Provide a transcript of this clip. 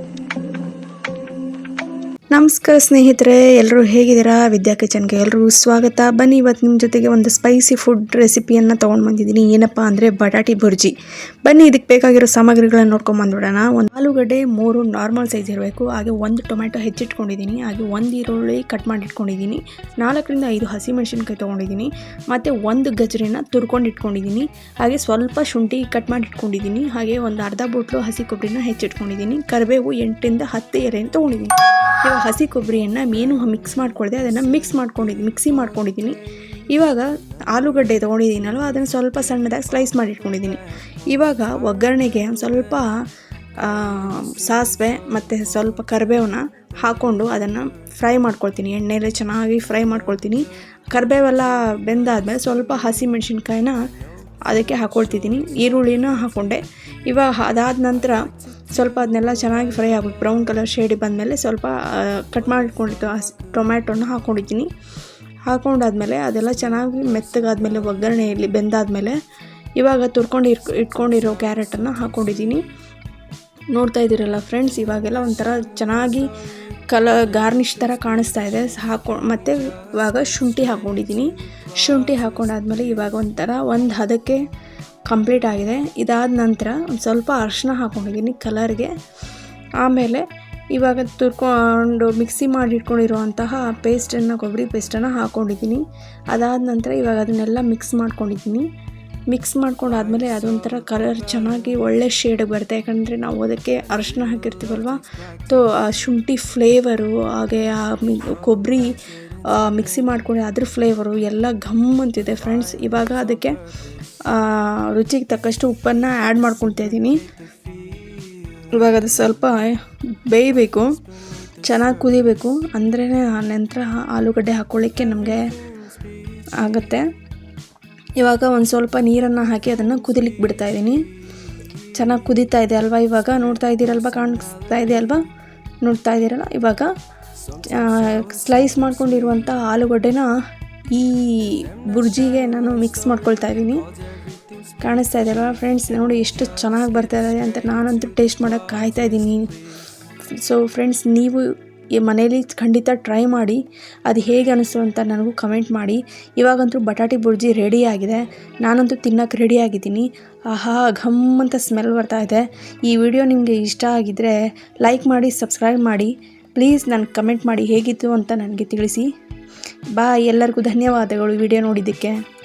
Thank you. ನಮಸ್ಕಾರ ಸ್ನೇಹಿತರೆ ಎಲ್ಲರೂ ಹೇಗಿದ್ದೀರಾ? ವಿದ್ಯಾ ಕಿಚನ್ಗೆ ಎಲ್ಲರೂ ಸ್ವಾಗತ. ಬನ್ನಿ, ಇವತ್ತು ನಿಮ್ಮ ಜೊತೆಗೆ ಒಂದು ಸ್ಪೈಸಿ ಫುಡ್ ರೆಸಿಪಿಯನ್ನು ತೊಗೊಂಡು ಬಂದಿದ್ದೀನಿ. ಏನಪ್ಪ ಅಂದರೆ ಬಟಾಟಿ ಬುರ್ಜಿ. ಬನ್ನಿ, ಇದಕ್ಕೆ ಬೇಕಾಗಿರೋ ಸಾಮಗ್ರಿಗಳನ್ನ ನೋಡ್ಕೊಂಡು ಬಂದ್ಬಿಡೋಣ. ಒಂದು ಆಲೂಗಡ್ಡೆ, ಮೂರು ನಾರ್ಮಲ್ ಸೈಜ್ ಇರಬೇಕು. ಹಾಗೆ ಒಂದು ಟೊಮೆಟೊ ಹೆಚ್ಚಿಟ್ಕೊಂಡಿದ್ದೀನಿ. ಹಾಗೆ ಒಂದು ಈರುಳ್ಳಿ ಕಟ್ ಮಾಡಿಟ್ಕೊಂಡಿದ್ದೀನಿ. ನಾಲ್ಕರಿಂದ ಐದು ಹಸಿಮೆಣಸಿನ್ಕಾಯಿ ತೊಗೊಂಡಿದ್ದೀನಿ. ಮತ್ತು ಒಂದು ಗಜರಿನ ತುರ್ಕೊಂಡು ಇಟ್ಕೊಂಡಿದ್ದೀನಿ ಹಾಗೆ ಸ್ವಲ್ಪ ಶುಂಠಿ ಕಟ್ ಮಾಡಿಟ್ಕೊಂಡಿದ್ದೀನಿ. ಹಾಗೆ ಒಂದು ಅರ್ಧ ಬೋಟ್ಲು ಹಸಿ ಕೊಬ್ಬರಿನ ಹೆಚ್ಚಿಟ್ಕೊಂಡಿದ್ದೀನಿ. ಕರಿಬೇವು ಎಂಟರಿಂದ ಹತ್ತು ಎರೆಯನ್ನು ತೊಗೊಂಡಿದ್ದೀನಿ. ಇವಾಗ ಹಸಿ ಕೊಬ್ಬರಿಯನ್ನು ಮೇನು ಮಿಕ್ಸ್ ಮಾಡ್ಕೊಳ್ದೆ, ಅದನ್ನು ಮಿಕ್ಸ್ ಮಾಡ್ಕೊಂಡಿದ್ದೀನಿ ಮಿಕ್ಸಿ ಮಾಡ್ಕೊಂಡಿದ್ದೀನಿ. ಇವಾಗ ಆಲೂಗಡ್ಡೆ ತೊಗೊಂಡಿದ್ದೀನಲ್ವ, ಅದನ್ನು ಸ್ವಲ್ಪ ಸಣ್ಣದಾಗಿ ಸ್ಲೈಸ್ ಮಾಡಿ ಇಟ್ಕೊಂಡಿದ್ದೀನಿ ಇವಾಗ ಒಗ್ಗರಣೆಗೆ ಒಂದು ಸ್ವಲ್ಪ ಸಾಸಿವೆ ಮತ್ತು ಸ್ವಲ್ಪ ಕರಿಬೇವನ್ನ ಹಾಕ್ಕೊಂಡು ಅದನ್ನು ಫ್ರೈ ಮಾಡ್ಕೊಳ್ತೀನಿ. ಎಣ್ಣೆಯಲ್ಲಿ ಚೆನ್ನಾಗಿ ಫ್ರೈ ಮಾಡ್ಕೊಳ್ತೀನಿ. ಕರಿಬೇವೆಲ್ಲ ಬೆಂದಾದಮೇಲೆ ಸ್ವಲ್ಪ ಹಸಿ ಮೆಣಸಿನ್ಕಾಯಿನ ಅದಕ್ಕೆ ಹಾಕ್ಕೊಳ್ತಿದ್ದೀನಿ ಈರುಳ್ಳಿನ ಹಾಕ್ಕೊಂಡೆ ಇವಾಗ ಅದಾದ ನಂತರ ಸ್ವಲ್ಪ ಅದನ್ನೆಲ್ಲ ಚೆನ್ನಾಗಿ ಫ್ರೈ ಆಗ್ಬೇಕು ಬ್ರೌನ್ ಕಲರ್ ಶೇಡಿ ಬಂದಮೇಲೆ ಸ್ವಲ್ಪ ಕಟ್ ಮಾಡಿಕೊಂಡಿದ್ದು ಟೊಮ್ಯಾಟೋನ ಹಾಕ್ಕೊಂಡಿದ್ದೀನಿ ಹಾಕ್ಕೊಂಡಾದ್ಮೇಲೆ ಅದೆಲ್ಲ ಚೆನ್ನಾಗಿ ಮೆತ್ತಗಾದ್ಮೇಲೆ ಒಗ್ಗರಣೆಯಲ್ಲಿ ಬೆಂದಾದಮೇಲೆ ಇವಾಗ ತುರ್ಕೊಂಡು ಇರ್ ಇಟ್ಕೊಂಡಿರೋ ಕ್ಯಾರೆಟನ್ನು ಹಾಕ್ಕೊಂಡಿದ್ದೀನಿ ನೋಡ್ತಾ ಇದ್ದೀರಲ್ಲ ಫ್ರೆಂಡ್ಸ್, ಇವಾಗೆಲ್ಲ ಒಂಥರ ಚೆನ್ನಾಗಿ ಕಲ, ಗಾರ್ನಿಷ್ ಥರ ಕಾಣಿಸ್ತಾ ಇದೆ. ಹಾಕೊ, ಮತ್ತು ಇವಾಗ ಶುಂಠಿ ಹಾಕ್ಕೊಂಡಿದ್ದೀನಿ ಶುಂಠಿ ಹಾಕ್ಕೊಂಡಾದ್ಮೇಲೆ ಇವಾಗ ಒಂಥರ ಒಂದು ಹದಕ್ಕೆ ಕಂಪ್ಲೀಟ್ ಆಗಿದೆ. ಇದಾದ ನಂತರ ಒಂದು ಸ್ವಲ್ಪ ಅರಿಶಿನ ಹಾಕೊಂಡಿದ್ದೀನಿ ಕಲರ್ಗೆ. ಆಮೇಲೆ ಇವಾಗ ತುರ್ಕೊಂಡು ಮಿಕ್ಸಿ ಮಾಡಿ ಇಟ್ಕೊಂಡಿರುವಂತಹ ಪೇಸ್ಟನ್ನು, ಕೊಬ್ಬರಿ ಪೇಸ್ಟನ್ನು ಹಾಕ್ಕೊಂಡಿದ್ದೀನಿ ಅದಾದ ನಂತರ ಇವಾಗ ಅದನ್ನೆಲ್ಲ ಮಿಕ್ಸ್ ಮಾಡ್ಕೊಂಡಿದ್ದೀನಿ. ಮಿಕ್ಸ್ ಮಾಡ್ಕೊಂಡಾದಮೇಲೆ ಅದೊಂಥರ ಕಲರ್ ಚೆನ್ನಾಗಿ ಒಳ್ಳೆ ಶೇಡ್ ಬರುತ್ತೆ. ಯಾಕಂದರೆ ನಾವು ಅದಕ್ಕೆ ಅರಿಶಿನ ಹಾಕಿರ್ತೀವಲ್ವ? ತೊ ಆ ಶುಂಠಿ ಫ್ಲೇವರು ಹಾಗೆ ಆ ಮಿ, ಕೊಬ್ಬರಿ ಮಿಕ್ಸಿ ಮಾಡ್ಕೊಂಡು ಅದ್ರ ಫ್ಲೇವರು ಎಲ್ಲ ಘಮ್ ಅಂತಿದೆ. ಫ್ರೆಂಡ್ಸ್ ಇವಾಗ ಅದಕ್ಕೆ ರುಚಿಗೆ ತಕ್ಕಷ್ಟು ಉಪ್ಪನ್ನು ಆ್ಯಡ್ ಮಾಡ್ಕೊಳ್ತಾ ಇದ್ದೀನಿ. ಇವಾಗ ಅದು ಸ್ವಲ್ಪ ಬೇಯಬೇಕು. ಚೆನ್ನಾಗಿ ಕುದಿಬೇಕು. ಅಂದ್ರೇ ನಂತರ ಆಲೂಗಡ್ಡೆ ಹಾಕ್ಕೊಳ್ಳಿಕ್ಕೆ ನಮಗೆ ಆಗುತ್ತೆ. ಇವಾಗ ಒಂದು ಸ್ವಲ್ಪ ನೀರನ್ನು ಹಾಕಿ ಅದನ್ನು ಕುದಿಲಿಕ್ಕೆ ಬಿಡ್ತಾ ಇದ್ದೀನಿ. ಚೆನ್ನಾಗಿ ಕುದೀತಾ ಇದೆ ಅಲ್ವಾ ಇವಾಗ? ನೋಡ್ತಾ ಇದ್ದೀರಲ್ವ? ಕಾಣಿಸ್ತಾ ಇದೆ ಅಲ್ವಾ? ನೋಡ್ತಾ ಇದ್ದೀರಲ್ಲ? ಇವಾಗ ಸ್ಲೈಸ್ ಮಾಡ್ಕೊಂಡಿರುವಂಥ ಆಲೂಗಡ್ಡೆನ ಈ ಬುರ್ಜಿಗೆ ನಾನು ಮಿಕ್ಸ್ ಮಾಡ್ಕೊಳ್ತಾ ಇದ್ದೀನಿ. ಕಾಣಿಸ್ತಾ ಇದೆಯಲ್ಲ ಫ್ರೆಂಡ್ಸ್ ನೋಡಿ ಎಷ್ಟು ಚೆನ್ನಾಗಿ ಬರ್ತಾ ಇದೆ ಅಂತ ನಾನಂತೂ ಟೇಸ್ಟ್ ಮಾಡೋಕೆ ಕಾಯ್ತಾ ಇದ್ದೀನಿ. ಸೊ ಫ್ರೆಂಡ್ಸ್ ನೀವು ಈ ಮನೇಲಿ ಖಂಡಿತ ಟ್ರೈ ಮಾಡಿ, ಅದು ಹೇಗೆ ಅನಿಸ್ತು ಅಂತ ನನಗೂ ಕಮೆಂಟ್ ಮಾಡಿ. ಇವಾಗಂತೂ ಬಟಾಟಿ ಬುರ್ಜಿ ರೆಡಿ ಆಗಿದೆ. ನಾನಂತೂ ತಿನ್ನೋಕೆ ರೆಡಿ ಆಗಿದ್ದೀನಿ. ಆಹಾ, ಘಮ್ ಅಂತ ಸ್ಮೆಲ್ ಬರ್ತಾ ಇದೆ. ಈ ವಿಡಿಯೋ ನಿಮಗೆ ಇಷ್ಟ ಆಗಿದ್ದರೆ ಲೈಕ್ ಮಾಡಿ ಸಬ್ಸ್ಕ್ರೈಬ್ ಮಾಡಿ. ಪ್ಲೀಸ್ ನನಗೆ ಕಮೆಂಟ್ ಮಾಡಿ ಹೇಗಿತ್ತು ಅಂತ ನನಗೆ ತಿಳಿಸಿ. ಬಾಯ್ ಎಲ್ಲರಿಗೂ ಧನ್ಯವಾದಗಳು ವಿಡಿಯೋ ನೋಡಿದ್ದಕ್ಕೆ.